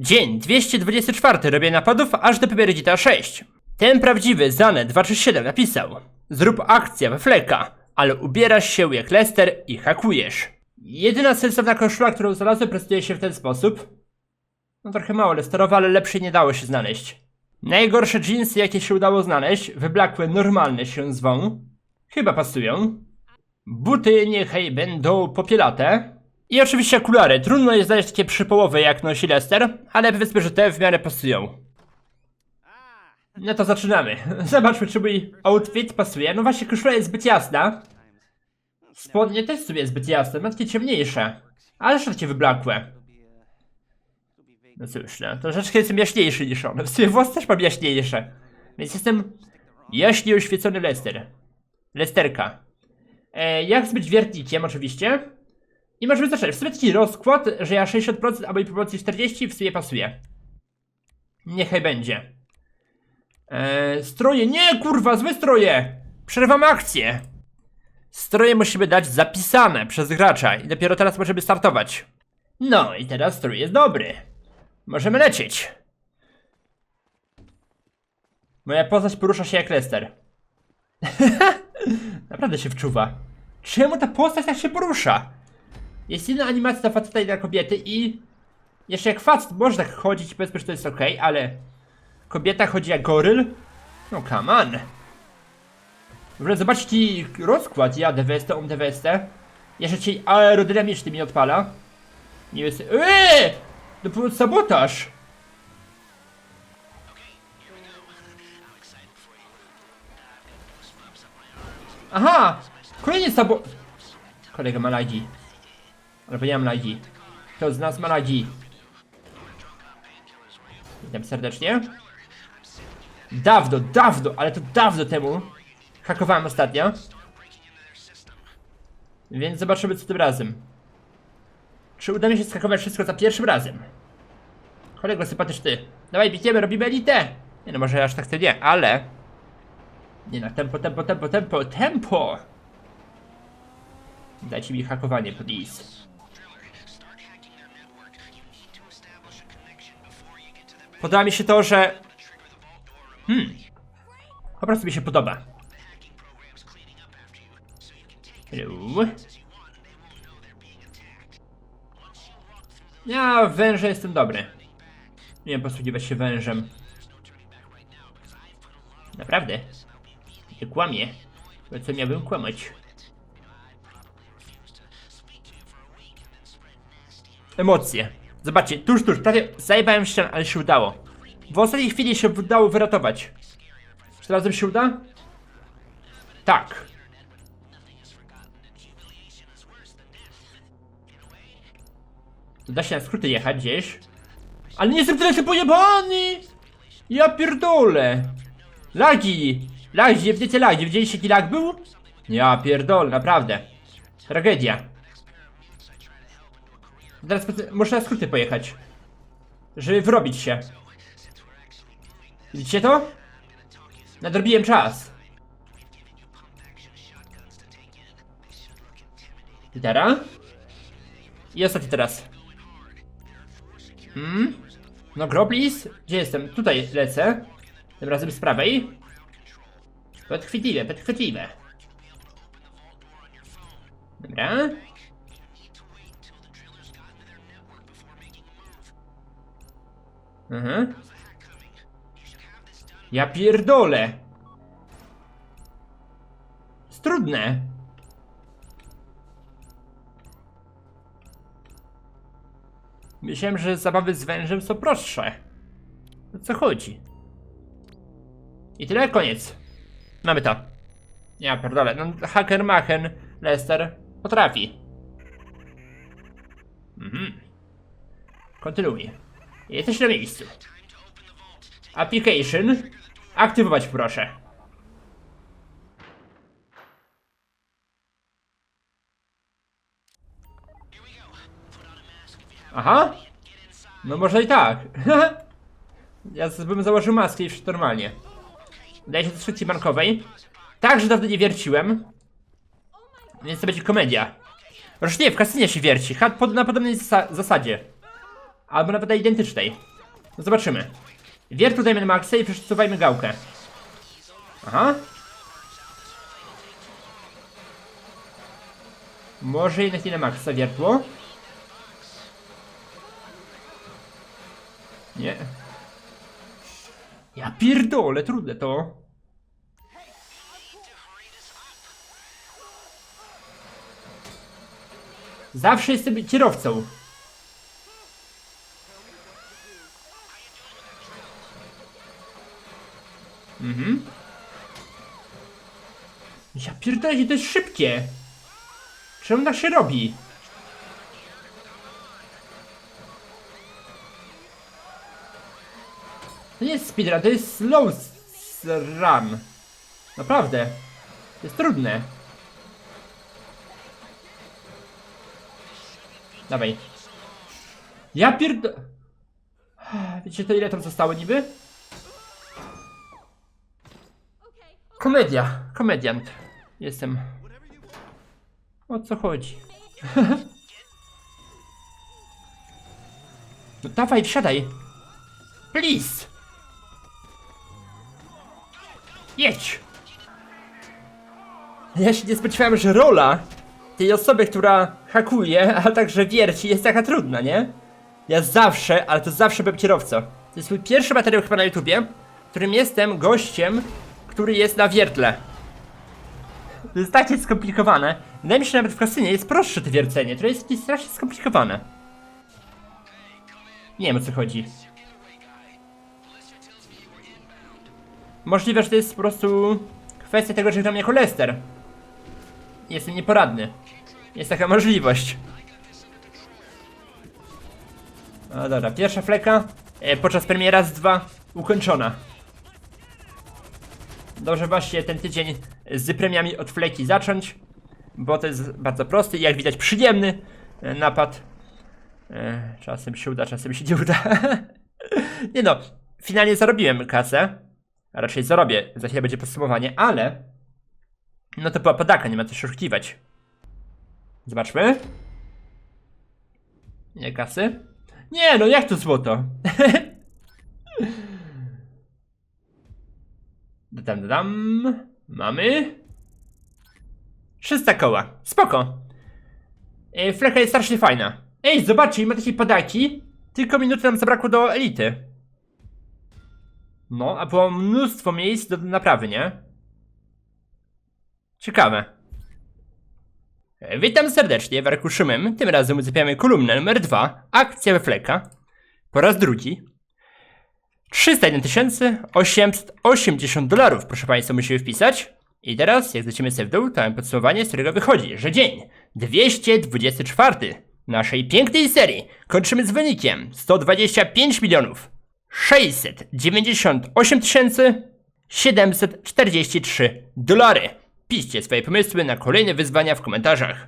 Dzień 224 robię napadów aż do Pyberdita 6. Ten prawdziwy Zane 237 napisał Zrób akcję we fleka, ale ubierasz się jak Lester i hakujesz. Jedyna sensowna koszula, którą znalazłem prezentuje się w ten sposób. No trochę mało lesterowa, ale lepszej nie dało się znaleźć. Najgorsze jeansy jakie się udało znaleźć, wyblakłe normalne się zwą. Chyba pasują. Buty niechaj będą popielate. I oczywiście okulary. Trudno jest znaleźć takie przypołowe jak nosi Lester, ale powiedzmy, że te w miarę pasują. No to zaczynamy. Zobaczmy, czy mój outfit pasuje. No właśnie, koszula jest zbyt jasna. Spodnie też sobie jest zbyt jasne, mam takie ciemniejsze. Ale takie wyblakłe. No cóż, no, troszeczkę jestem jaśniejszy niż on. W sumie włosy też mam jaśniejsze. Więc jestem jaśniej oświecony Lester. Lesterka. E, jak być wiertnikiem, oczywiście. I możemy zacząć. W sumie taki rozkład, że ja 60%, a moi pomocy 40% w sumie pasuje. Niechaj będzie. E, stroje, nie kurwa, złe stroje! Przerwam akcję! Stroje musimy dać zapisane przez gracza i dopiero teraz możemy startować. No i teraz strój jest dobry. Możemy lecieć. Moja postać porusza się jak Lester. Naprawdę się wczuwa. Czemu ta postać tak się porusza? Jest inna animacja dla faceta i dla kobiety i... Jeszcze jak facet może tak chodzić, powiedzmy, że to jest ok, ale... Kobieta chodzi jak goryl? No come on. W ogóle zobaczcie ci rozkład, ja DWST, um DWST. Jeszcze ci aerodynamiczny mi odpala. Nie wiem, eee! To był sabotaż! Aha! Kolejny sabo... Kolega ma lagi. Ja mam lagi. Kto z nas ma lagi? Witam serdecznie. Dawno, dawno, ale to dawno temu hakowałem ostatnio. Więc zobaczymy co tym razem. Czy uda mi się skakować wszystko za pierwszym razem? Kolego sympatyczny. Dawaj, biegniemy, robimy elitę! Nie no, może aż tak to nie, ale... Nie no, tempo, tempo, tempo, tempo, tempo! Dajcie mi hakowanie, please. Podoba mi się to, że... Hmm. Po prostu mi się podoba. Hello. Ja węże jestem dobry. Nie wiem, posługiwać się wężem. Naprawdę? Nie kłamie. Bo co miałbym kłamać? Emocje. Zobaczcie, tuż, tuż, prawie zajebałem się, ale się udało. W ostatniej chwili się udało wyratować. Czy razem się uda? Tak. Da się na skróty jechać gdzieś. Ale nie jestem tyle się pojebany! Ja pierdolę! Lagi! Lagi, widzicie lagi? Widzieliście jaki lag był? Ja pierdolę, naprawdę. Tragedia. Teraz muszę na skróty pojechać. Żeby wyrobić się. Widzicie to? Nadrobiłem czas. Gitara. I ostatni teraz. Hmm? No Groblis? Gdzie jestem? Tutaj lecę. Tym razem z prawej. Podchwytliwe, podchwytliwe. Dobra. Mhm. Ja pierdolę. Jest trudne. Myślałem, że zabawy z wężem są prostsze. O co chodzi? I tyle, koniec. Mamy to. Ja pierdolę, no hacker machen Lester potrafi. Mhm. Kontynuuj. Jesteś na miejscu. Application. Aktywować proszę. Aha. No może i tak. ja bym założył maskę wszystko normalnie. Daję się do skrzynki bankowej. Tak, że dawno nie wierciłem. Więc to będzie komedia. Już nie, w kasynie się wierci. Na podobnej zasa zasadzie. Albo nawet na identycznej. No zobaczymy. Wiertu dajmy na maksa i przesuwajmy gałkę. Aha. Może jednak nie na maksa wiertło? Nie. Ja pierdolę, trudne to. Zawsze jestem kierowcą. Mhm. Ja pierdolę, to jest szybkie. Czemu tak się robi? To nie jest speedrun, to jest slow run. Naprawdę. To jest trudne. Dawaj. Ja pierdo... Wiecie to ile tam zostało niby? Komedia. Komediant. Jestem. O co chodzi? no dawaj, wsiadaj. Please. Jedź. Ja się nie spodziewałem, że rola tej osoby, która hakuje, a także wierci jest taka trudna, nie? Ja zawsze, ale to zawsze byłem kierowcą. To jest mój pierwszy materiał chyba na YouTubie, w którym jestem gościem, który jest na wiertle. To jest takie skomplikowane. Wydaje mi się, że nawet w kasynie jest prostsze to wiercenie, które jest takie strasznie skomplikowane. Nie wiem o co chodzi. Możliwe, że to jest po prostu kwestia tego, że gram jako Lester. Jestem nieporadny. Jest taka możliwość. No dobra, pierwsza fleka e, podczas premiera z dwa ukończona. Dobrze właśnie ten tydzień z premiami od fleki zacząć, bo to jest bardzo prosty i jak widać przyjemny e, napad. E, czasem się uda, czasem się nie uda. nie no, finalnie zarobiłem kasę, raczej zarobię, za chwilę będzie podsumowanie, ale no to była podaka, nie ma co się oszukiwać. Zobaczmy. Nie kasy? Nie, no jak to złoto? Dam, dam. Mamy. 300 koła. Spoko. E, Fleka jest strasznie fajna. Ej, zobaczcie, ma takie podaki. Tylko minuty nam zabrakło do elity. No, a było mnóstwo miejsc do naprawy, nie? Ciekawe. E, Witam serdecznie w arku szumem. Tym razem uzypiamy kolumnę numer 2, akcja we fleka. Po raz drugi. 301 880 dolarów, proszę Państwa, musimy wpisać. I teraz, jak zlecimy sobie w dół, to mamy podsumowanie, z którego wychodzi, że dzień 224 naszej pięknej serii kończymy z wynikiem 125 milionów 698 743 dolary. Piszcie swoje pomysły na kolejne wyzwania w komentarzach.